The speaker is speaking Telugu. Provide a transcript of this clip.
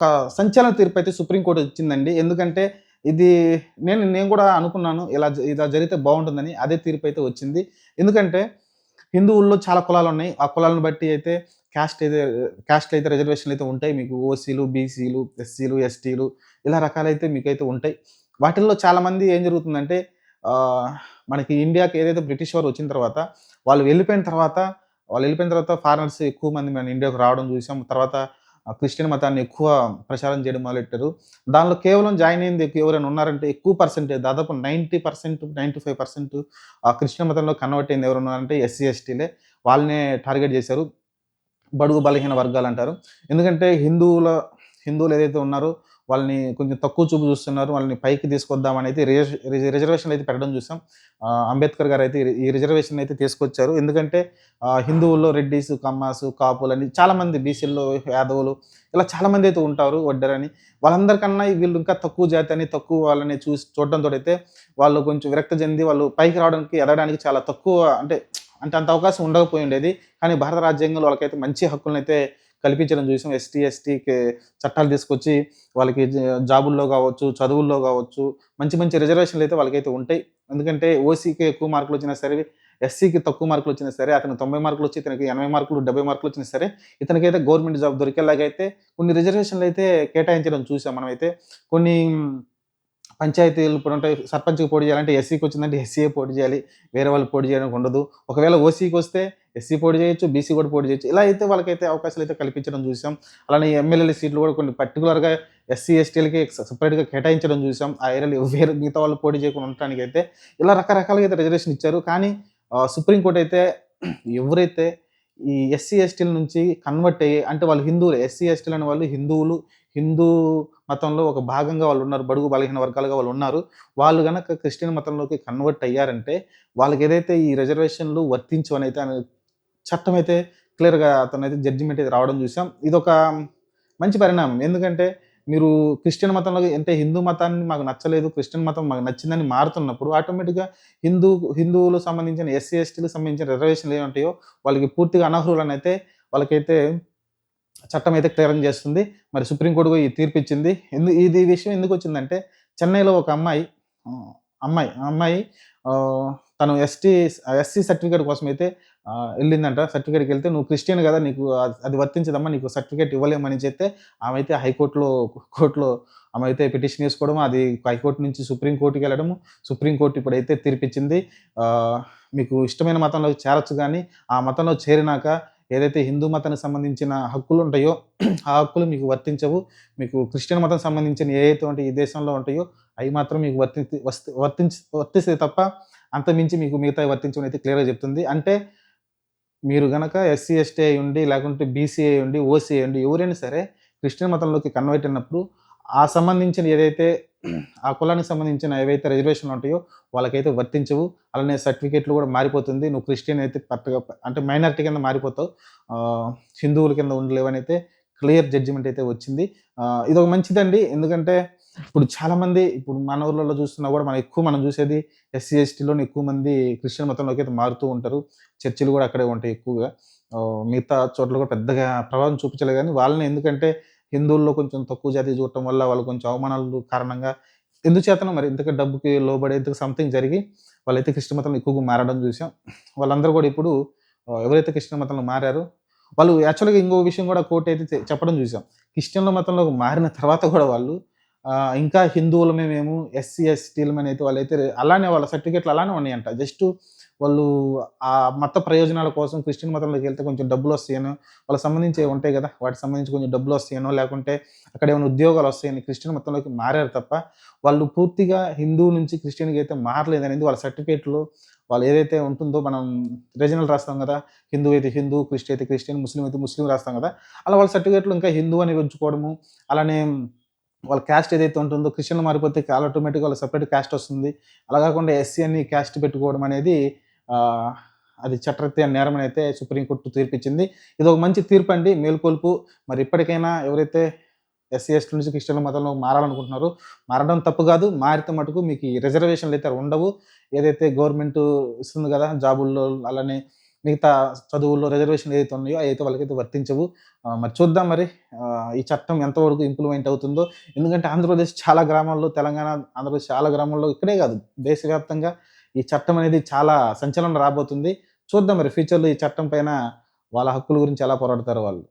ఒక సంచలన తీర్పు అయితే సుప్రీంకోర్టు ఇచ్చిందండి. ఎందుకంటే ఇది నేను నేను కూడా అనుకున్నాను ఇలా ఇలా జరిగితే బాగుంటుందని అదే తీర్పు అయితే వచ్చింది. ఎందుకంటే హిందువుల్లో చాలా కులాలు ఉన్నాయి ఆ కులాలను బట్టి అయితే క్యాస్ట్ అయితే క్యాస్ట్ అయితే రిజర్వేషన్లు అయితే ఉంటాయి. మీకు ఓసీలు బీసీలు ఎస్సీలు ఎస్టీలు ఇలా రకాలైతే మీకు అయితే ఉంటాయి. వాటిల్లో చాలామంది ఏం జరుగుతుందంటే మనకి ఇండియాకి ఏదైతే బ్రిటిష్ వారు వచ్చిన తర్వాత వాళ్ళు వెళ్ళిపోయిన తర్వాత వాళ్ళు వెళ్ళిపోయిన తర్వాత ఫారినర్స్ ఎక్కువ మంది మన ఇండియాకు రావడం చూసాం. తర్వాత క్రిస్టియన్ మతాన్ని ఎక్కువ ప్రచారం చేయడం మొదలెట్టారు. దానిలో కేవలం జాయిన్ అయింది ఎవరైనా ఉన్నారంటే ఎక్కువ పర్సెంటేజ్ దాదాపు ninety percent ninety five percent ఆ క్రిస్టియన్ మతంలో కన్వర్ట్ అయింది ఎవరు ఉన్నారంటే ఎస్సీ ఎస్టీలే. వాళ్ళనే టార్గెట్ చేశారు. బడుగు బలహీన వర్గాలు అంటారు. ఎందుకంటే హిందువుల హిందువులు ఏదైతే ఉన్నారో వాళ్ళని కొంచెం తక్కువ చూపు చూస్తున్నారు వాళ్ళని పైకి తీసుకొద్దామని అయితే రిజర్వేషన్ అయితే పెట్టడం చూసాం. అంబేద్కర్ గారు అయితే ఈ రిజర్వేషన్ అయితే తీసుకొచ్చారు. ఎందుకంటే హిందువుల్లో రెడ్డిస్ కమ్మాస్ కాపులు అని చాలామంది బీసీల్లో యాదవులు ఇలా చాలామంది అయితే ఉంటారు వడ్డరని వాళ్ళందరికన్నా వీళ్ళు ఇంకా తక్కువ జాతి అని తక్కువ వాళ్ళని చూసి చూడడంతో అయితే వాళ్ళు కొంచెం విరక్త చెంది వాళ్ళు పైకి రావడానికి ఎదగడానికి చాలా తక్కువ అంటే అంటే అంత అవకాశం ఉండకపోయి ఉండేది. కానీ భారత రాజ్యాంగంలో వాళ్ళకైతే మంచి హక్కులను అయితే కల్పించడం చూసాం. ఎస్టీ ఎస్టీకి చట్టాలు తీసుకొచ్చి వాళ్ళకి జాబుల్లో కావచ్చు చదువుల్లో కావచ్చు మంచి మంచి రిజర్వేషన్లు అయితే వాళ్ళకైతే ఉంటాయి. ఎందుకంటే ఓసీకి ఎక్కువ మార్కులు వచ్చినా సరే ఎస్సీకి తక్కువ మార్కులు వచ్చినా సరే అతను తొంభై మార్కులు వచ్చి ఇతనికి ఎనభై మార్కులు డెబ్బై మార్కులు వచ్చినా సరే ఇతనికైతే గవర్నమెంట్ జాబ్ దొరికేలాగైతే కొన్ని రిజర్వేషన్లు అయితే కేటాయించడం చూసాం మనమైతే. కొన్ని పంచాయతీలు ఇప్పుడు ఉంటాయి. సర్పంచ్కి పోటీ చేయాలంటే ఎస్సీకి వచ్చిందంటే ఎస్సీఏ పోటీ చేయాలి. వేరే వాళ్ళు పోటీ చేయడానికి ఉండదు. ఒకవేళ ఓసీకి వస్తే ఎస్సీ పోటీ చేయొచ్చు బీసీ కూడా పోటీ చేయొచ్చు. ఇలా అయితే వాళ్ళకైతే అవకాశాలు అయితే కల్పించడం చూసాం. అలానే ఎమ్మెల్యేల సీట్లు కూడా కొన్ని పర్టికులర్గా ఎస్సీ ఎస్టీలకి సపరేట్గా కేటాయించడం చూసాం. ఆ ఏరియాలో వేరే మిగతా వాళ్ళు పోటీ చేయకుండా ఉండటానికి అయితే ఇలా రకరకాలుగా అయితే రిజర్వేషన్ ఇచ్చారు. కానీ సుప్రీంకోర్టు అయితే ఎవరైతే ఈ ఎస్సీ ఎస్టీల నుంచి కన్వర్ట్ అయ్యి అంటే వాళ్ళు హిందువులు ఎస్సీ ఎస్టీలు అనే వాళ్ళు హిందువులు హిందూ మతంలో ఒక భాగంగా వాళ్ళు ఉన్నారు బడుగు బలహీన వర్గాలుగా వాళ్ళు ఉన్నారు. వాళ్ళు కనుక క్రిస్టియన్ మతంలోకి కన్వర్ట్ అయ్యారంటే వాళ్ళకి ఏదైతే ఈ రిజర్వేషన్లు వర్తించవని అయితే చట్టం అయితే క్లియర్గా అతను అయితే జడ్జిమెంట్ అయితే రావడం చూసాం. ఇది ఒక మంచి పరిణామం. ఎందుకంటే మీరు క్రిస్టియన్ మతంలో అంటే హిందూ మతాన్ని మాకు నచ్చలేదు క్రిస్టియన్ మతం మాకు నచ్చిందని మారుతున్నప్పుడు ఆటోమేటిక్గా హిందూ హిందువులకు సంబంధించిన ఎస్సీ ఎస్టీలకు సంబంధించిన రిజర్వేషన్లు ఏముంటాయో వాళ్ళకి పూర్తిగా అనర్హులను అయితే వాళ్ళకైతే చట్టం అయితే క్లియర్ చేస్తుంది. మరి సుప్రీంకోర్టు ఈ తీర్పు ఇచ్చింది. ఎందు ఇది విషయం ఎందుకు వచ్చిందంటే చెన్నైలో ఒక అమ్మాయి అమ్మాయి ఆ అమ్మాయి తను ఎస్టీ ఎస్సీ సర్టిఫికేట్ కోసం అయితే వెళ్ళిందంట. సర్టిఫికేట్కి వెళ్తే నువ్వు క్రిస్టియన్ కదా నీకు అది- వర్తించదమ్మా నీకు సర్టిఫికేట్ ఇవ్వలేమని చెప్తే ఆమె అయితే హైకోర్టులో కోర్టులో ఆమె అయితే పిటిషన్ వేసుకోవడం అది హైకోర్టు నుంచి సుప్రీంకోర్టుకి వెళ్ళడము సుప్రీంకోర్టు ఇప్పుడైతే తీర్పిచ్చింది. మీకు ఇష్టమైన మతంలో చేరొచ్చు కానీ ఆ మతంలో చేరినాక ఏదైతే హిందూ మతానికి సంబంధించిన హక్కులు ఉంటాయో ఆ హక్కులు మీకు వర్తించవు. మీకు క్రిస్టియన్ మతం సంబంధించిన ఏ అయితే ఉంటాయి ఈ దేశంలో ఉంటాయో అవి మాత్రం మీకు వర్తి వస్త- వర్తించి వర్తిస్తే తప్ప అంత మించి మీకు మిగతా వర్తించమని అయితే క్లియర్గా చెప్తుంది. అంటే మీరు గనక ఎస్సీ ఎస్టీ అయి ఉండి లేకుంటే బీసీ అయి ఉండి ఓసీ అయి ఉండి ఎవరైనా సరే క్రిస్టియన్ మతంలోకి కన్వర్ట్ అయినప్పుడు ఆ సంబంధించిన ఏదైతే ఆ కులానికి సంబంధించిన ఏవైతే రిజర్వేషన్లు ఉంటాయో వాళ్ళకైతే వర్తించవు. అలానే సర్టిఫికేట్లు కూడా మారిపోతుంది. నువ్వు క్రిస్టియన్ అయితే పర్ఫెక్ట్గా అంటే మైనారిటీ కింద మారిపోతావు. హిందువుల కింద ఉండలేవని అయితే క్లియర్ జడ్జిమెంట్ అయితే వచ్చింది. ఇది ఒక మంచిదండి. ఎందుకంటే ఇప్పుడు చాలామంది ఇప్పుడు మన ఊర్లలో చూస్తున్నా కూడా మనం ఎక్కువ మనం చూసేది ఎస్సీ ఎస్టీలోని ఎక్కువ మంది క్రిస్టియన్ మతంలోకి అయితే మారుతూ ఉంటారు. చర్చిలు కూడా అక్కడే ఉంటాయి ఎక్కువగా. మిగతా చోట్ల కూడా పెద్దగా ప్రభావం చూపించలేదు కానీ వాళ్ళని ఎందుకంటే హిందువుల్లో కొంచెం తక్కువ జాతి చూడటం వల్ల వాళ్ళు కొంచెం అవమానాలు కారణంగా ఎందుచేతనో మరి ఇంతకు డబ్బుకి లోబడి ఇంతకు సంథింగ్ జరిగి వాళ్ళైతే క్రిస్టియన్ మతంలో ఎక్కువగా మారడం చూసాం. వాళ్ళందరూ కూడా ఇప్పుడు ఎవరైతే క్రిస్టియన్ మతంలో మారారో వాళ్ళు యాక్చువల్గా ఇంకో విషయం కూడా కోర్టు అయితే చెప్పడం చూసాం. క్రిస్టియన్ల మతంలో మారిన తర్వాత కూడా వాళ్ళు ఇంకా హిందువులమే మేము ఎస్సీ ఎస్టీలమని అయితే వాళ్ళైతే అలానే వాళ్ళ సర్టిఫికేట్లు అలానే ఉన్నాయంట. జస్ట్ వాళ్ళు ఆ మత ప్రయోజనాల కోసం క్రిస్టియన్ మతంలోకి వెళ్తే కొంచెం డబ్బులు వస్తాయనో వాళ్ళకి సంబంధించి ఉంటాయి కదా వాటికి సంబంధించి కొంచెం డబ్బులు వస్తాయనో లేకుంటే అక్కడ ఏమైనా ఉద్యోగాలు వస్తాయని క్రిస్టియన్ మతంలోకి మారారు తప్ప వాళ్ళు పూర్తిగా హిందూ నుంచి క్రిస్టియన్కి అయితే మారలేదు అనేది వాళ్ళ సర్టిఫికేట్లు వాళ్ళు ఏదైతే ఉంటుందో మనం రీజనల్ రాస్తాం కదా హిందూ అయితే హిందూ క్రిస్టియన్ అయితే క్రిస్టియన్ ముస్లిం అయితే ముస్లిం రాస్తాం కదా అలా వాళ్ళ సర్టిఫికేట్లు ఇంకా హిందూ అని ఉంచుకోవడము అలానే వాళ్ళ క్యాస్ట్ ఏదైతే ఉంటుందో క్రిస్టియన్ మారిపోతే ఆటోమేటిక్గా వాళ్ళ సపరేట్ క్యాస్ట్ వస్తుంది. అలా కాకుండా ఎస్సీ అని క్యాస్ట్ పెట్టుకోవడం అనేది అది చట్టరీత్యా నేరం అయితే సుప్రీంకోర్టు తీర్పిచ్చింది. ఇది ఒక మంచి తీర్పు అండి మేల్కొల్పు. మరి ఇప్పటికైనా ఎవరైతే ఎస్సీ ఎస్టీ నుంచి క్రిస్టియన్ మతంలో మారాలనుకుంటున్నారో మారడం తప్పు కాదు. మారితే మటుకు మీకు రిజర్వేషన్లు అయితే ఉండవు. ఏదైతే గవర్నమెంట్ ఇస్తుంది కదా జాబుల్లో అలానే మిగతా చదువుల్లో రిజర్వేషన్ ఏదైతే ఉన్నాయో అయితే వాళ్ళకైతే వర్తించవు. మరి చూద్దాం మరి ఈ చట్టం ఎంతవరకు ఇంప్లిమెంట్ అవుతుందో. ఎందుకంటే ఆంధ్రప్రదేశ్ చాలా గ్రామాల్లో తెలంగాణ ఆంధ్రప్రదేశ్ చాలా గ్రామాల్లో ఇక్కడే కాదు. దేశవ్యాప్తంగా ఈ చట్టం అనేది చాలా సంచలనం రాబోతుంది. చూద్దాం మరి ఫ్యూచర్లో ఈ చట్టం పైన వాళ్ళ హక్కుల గురించి ఎలా పోరాడతారు వాళ్ళు.